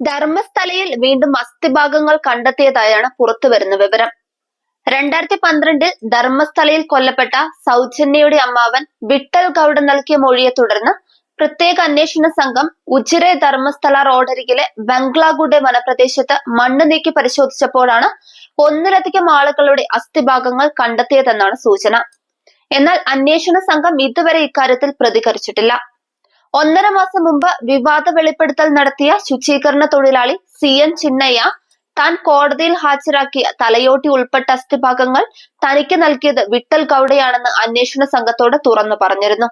ധർമ്മസ്ഥലയിൽ വീണ്ടും അസ്ഥിഭാഗങ്ങൾ കണ്ടെത്തിയതായാണ് പുറത്തുവരുന്ന വിവരം. രണ്ടായിരത്തി പന്ത്രണ്ടിൽ ധർമ്മസ്ഥലയിൽ കൊല്ലപ്പെട്ട സൗജന്യയുടെ അമ്മാവൻ വിട്ടൽ ഗൌഡ നൽകിയ മൊഴിയെ തുടർന്ന് പ്രത്യേക അന്വേഷണ സംഘം ഉജിറെ ധർമ്മസ്ഥല റോഡരികിലെ ബംഗ്ലാഗുഡെ വനപ്രദേശത്ത് മണ്ണ് നീക്കി പരിശോധിച്ചപ്പോഴാണ് ഒന്നിലധികം ആളുകളുടെ അസ്ഥിഭാഗങ്ങൾ കണ്ടെത്തിയതെന്നാണ് സൂചന. എന്നാൽ അന്വേഷണ സംഘം ഇതുവരെ ഇക്കാര്യത്തിൽ പ്രതികരിച്ചിട്ടില്ല. ഒന്നര മാസം മുമ്പ് വിവാദ വെളിപ്പെടുത്തൽ നടത്തിയ ശുചീകരണ തൊഴിലാളി സി എൻ ചിന്നയ്യ താൻ കോടതിയിൽ ഹാജരാക്കിയ തലയോട്ടി ഉൾപ്പെട്ട അസ്ഥിഭാഗങ്ങൾ തനിക്ക് നൽകിയത് വിട്ടൽ ഗൌഡയാണെന്ന് അന്വേഷണ സംഘത്തോട് തുറന്നു പറഞ്ഞിരുന്നു.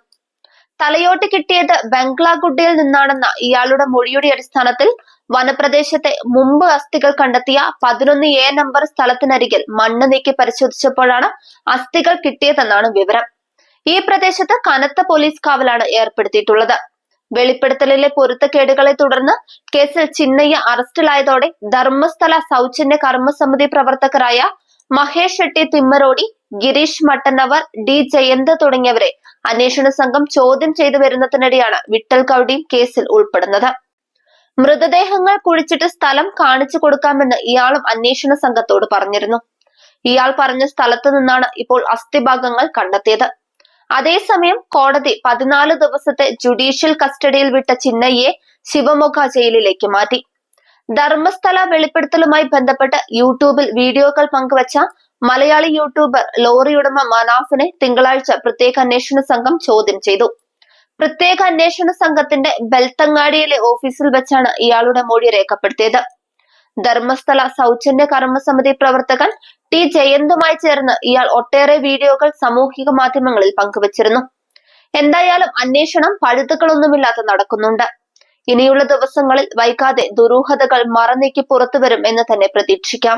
തലയോട്ടി കിട്ടിയത് ബംഗ്ലാഗുഡയിൽ നിന്നാണെന്ന ഇയാളുടെ മൊഴിയുടെ അടിസ്ഥാനത്തിൽ വനപ്രദേശത്തെ മുമ്പ് അസ്ഥികൾ കണ്ടെത്തിയ പതിനൊന്ന് എ നമ്പർ സ്ഥലത്തിനരികിൽ മണ്ണ് നീക്കി പരിശോധിച്ചപ്പോഴാണ് അസ്ഥികൾ കിട്ടിയതെന്നാണ് വിവരം. ഈ പ്രദേശത്ത് കനത്ത പോലീസ് കാവലാണ് ഏർപ്പെടുത്തിയിട്ടുള്ളത്. വെളിപ്പെടുത്തലിലെ പൊരുത്തക്കേടുകളെ തുടർന്ന് കേസിൽ ചിന്നയ്യ അറസ്റ്റിലായതോടെ ധർമ്മസ്ഥല സൗജന്യ കർമ്മസമിതി പ്രവർത്തകരായ മഹേഷ് ഷെട്ടി തിമ്മരോടി ഗിരീഷ് മട്ടന്നവർ ഡി ജയന്ത് തുടങ്ങിയവരെ അന്വേഷണ സംഘം ചോദ്യം ചെയ്തു വരുന്നതിനിടെയാണ് വിട്ടൽ ഗൌഡിയും കേസിൽ ഉൾപ്പെടുന്നത്. മൃതദേഹങ്ങൾ കുഴിച്ചിട്ട് സ്ഥലം കാണിച്ചു കൊടുക്കാമെന്ന് ഇയാളും അന്വേഷണ സംഘത്തോട് പറഞ്ഞിരുന്നു. ഇയാൾ പറഞ്ഞ സ്ഥലത്തു നിന്നാണ് ഇപ്പോൾ അസ്ഥിഭാഗങ്ങൾ കണ്ടെത്തിയത്. അതേസമയം കോടതി പതിനാല് ദിവസത്തെ ജുഡീഷ്യൽ കസ്റ്റഡിയിൽ വിട്ട ചിന്നയ്യെ ശിവമൊഗ ജയിലിലേക്ക് മാറ്റി. ധർമ്മസ്ഥല വെളിപ്പെടുത്തലുമായി ബന്ധപ്പെട്ട് യൂട്യൂബിൽ വീഡിയോകൾ പങ്കുവച്ച മലയാളി യൂട്യൂബർ ലോറി ഉടമ മനാഫിനെ തിങ്കളാഴ്ച പ്രത്യേക അന്വേഷണ സംഘം ചോദ്യം ചെയ്തു. പ്രത്യേക അന്വേഷണ സംഘത്തിന്റെ ബെൽത്തങ്ങാടിയിലെ ഓഫീസിൽ വെച്ചാണ് ഇയാളുടെ മൊഴി രേഖപ്പെടുത്തിയത്. ധർമ്മസ്ഥല സൗജന്യ കർമ്മസമിതി പ്രവർത്തകൻ ടി ജയന്തുമായി ചേർന്ന് ഇയാൾ ഒട്ടേറെ വീഡിയോകൾ സാമൂഹിക മാധ്യമങ്ങളിൽ പങ്കുവച്ചിരുന്നു. എന്തായാലും അന്വേഷണം പഴുതുകളൊന്നുമില്ലാതെ നടക്കുന്നുണ്ട്. ഇനിയുള്ള ദിവസങ്ങളിൽ വൈകാതെ ദുരൂഹതകൾ മറനീക്കി പുറത്തുവരും എന്ന് തന്നെ പ്രതീക്ഷിക്കാം.